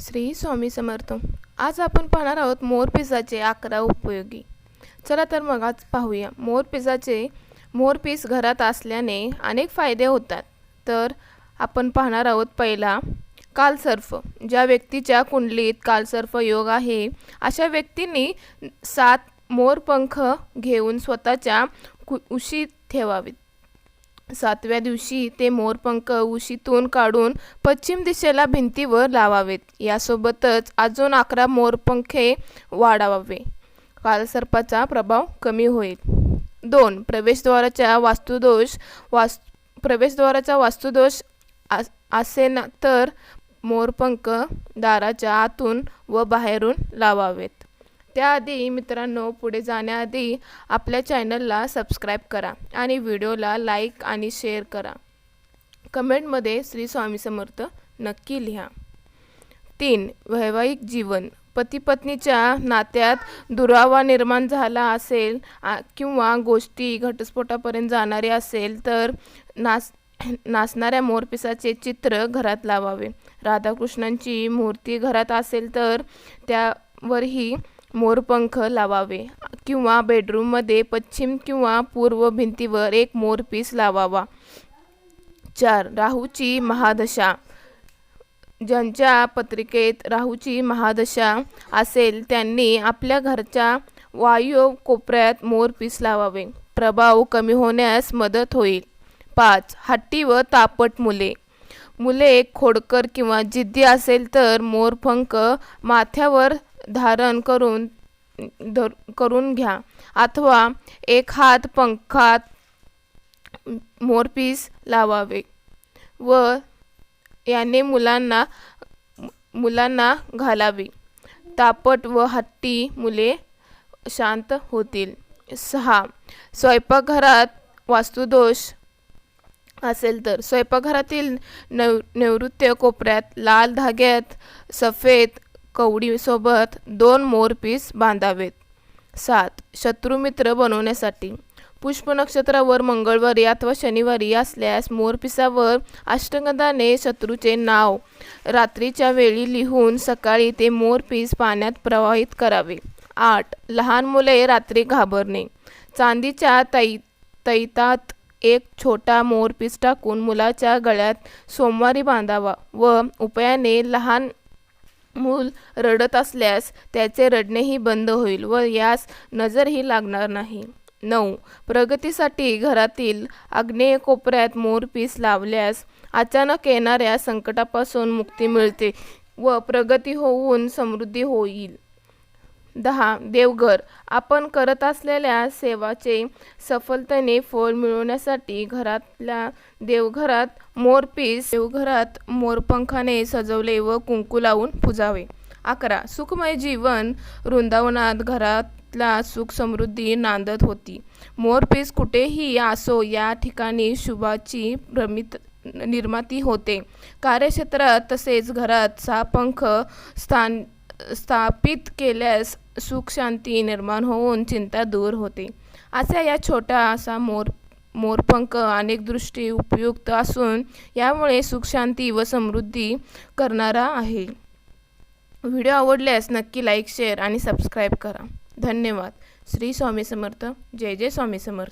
श्री स्वामी समर्थ. आज आपण पाहणार आहोत मोर पिसाचे अकरा उपयोगी. चला तर मग आज पाहूया. मोर पिसाचे मोर पीस घरात असल्याने अनेक फायदे होतात. तर आपण पाहणार आहोत पहिला कालसर्फ ज्या व्यक्तीच्या कुंडलीत कालसर्फ योग आहे अशा व्यक्तींनी सात मोरपंख घेऊन स्वतःच्या कु उशीत ठेवावीत. सातव्या दिवशी ते मोरपंख उशीतून काढून पश्चिम दिशेला भिंतीवर लावावेत. यासोबतच अजून अकरा मोरपंखे वाढवावे. कालसर्पाचा प्रभाव कमी होईल. दोन प्रवेशद्वाराच्या वास्तुदोष वास प्रवेशद्वाराचा वास्तुदोष आस असेल तर मोरपंख दाराच्या आतून व बाहेरून लावावेत. त्याआधी मित्रांनो पुढे जाण्याआधी आपल्या चॅनलला सबस्क्राईब करा आणि व्हिडिओला लाईक आणि शेअर करा. कमेंटमध्ये श्री स्वामी समर्थ नक्की लिहा. तीन वैवाहिक जीवन. पती पत्नीच्या नात्यात दुरावा निर्माण झाला असेल किंवा गोष्टी घटस्फोटापर्यंत जाणारी असेल तर नास नाचणाऱ्या मोरपिसाचे चित्र घरात लावावे. राधाकृष्णांची मूर्ती घरात असेल तर त्यावरही मोरपंख लावावे किंवा बेडरूममध्ये पश्चिम किंवा पूर्व भिंतीवर एक मोरपीस लावावा. चार राहूची महादशा. ज्यांच्या पत्रिकेत राहूची महादशा असेल त्यांनी आपल्या घरच्या वायू कोपऱ्यात मोरपीस लावावे. प्रभाव कमी होण्यास मदत होईल. पाच हट्टी व तापट मुले. मुले खोडकर किंवा जिद्दी असेल तर मोरपंख माथ्यावर धारण करून धर करून घ्या. अथवा एक हात पंखात मोरपीस लावावे व याने मुलांना मुलांना घालावी. तापट व हट्टी मुले शांत होतील. सहा. स्वयंपाकघरात वास्तुदोष असेल तर. स्वयंपाकघरातील नैव नैवृत्य कोपऱ्यात लाल धाग्यात सफेद कवडीसोबत दोन मोरपीस बांधावेत. सात शत्रुमित्र बनवण्यासाठी. पुष्प नक्षत्रावर मंगळवारी अथवा शनिवारी असल्यास मोरपिसावर अष्टगंधाने शत्रूचे नाव रात्रीच्या वेळी लिहून सकाळी ते मोरपीस पाण्यात प्रवाहित करावे. आठ लहान मुले रात्री घाबरणे. चांदीच्या तै तैतात एक छोटा मोरपीस टाकून मुलाच्या गळ्यात सोमवारी बांधावा व उपायाने लहान मूल रडत असल्यास त्याचे रडणेही बंद होईल व यास नजरही लागणार नाही. नऊ. प्रगतीसाठी घरातील आग्नेय कोपऱ्यात मोरपीस लावल्यास अचानक येणाऱ्या संकटापासून मुक्ती मिळते व प्रगती होऊन समृद्धी होईल. दहा देवघर. आपण करत असलेल्या सेवाचे सफलतेने फळ मिळवण्यासाठी घरातल्या देवघरात मोरपीस देवघरात मोरपंखाने सजवले व कुंकू लावून पुजावे. अकरा सुखमय जीवन. वृंदावनात घरातला सुख समृद्धी नांदत होती. मोरपीस कुठेही असो या ठिकाणी शुभाची भ्रमित निर्माती होते. कार्यक्षेत्रात तसेच घरात सहा पंख स्थान स्थापित केल्यास सुखशांती निर्माण होऊन चिंता दूर होते. असा या छोटा असा मोर मोरपंख अनेक दृष्टी उपयुक्त असून यामुळे सुखशांती व समृद्धी करणारा आहे. व्हिडिओ आवडल्यास नक्की लाईक शेअर आणि सबस्क्राईब करा. धन्यवाद. श्री स्वामी समर्थ. जय जय स्वामी समर्थ.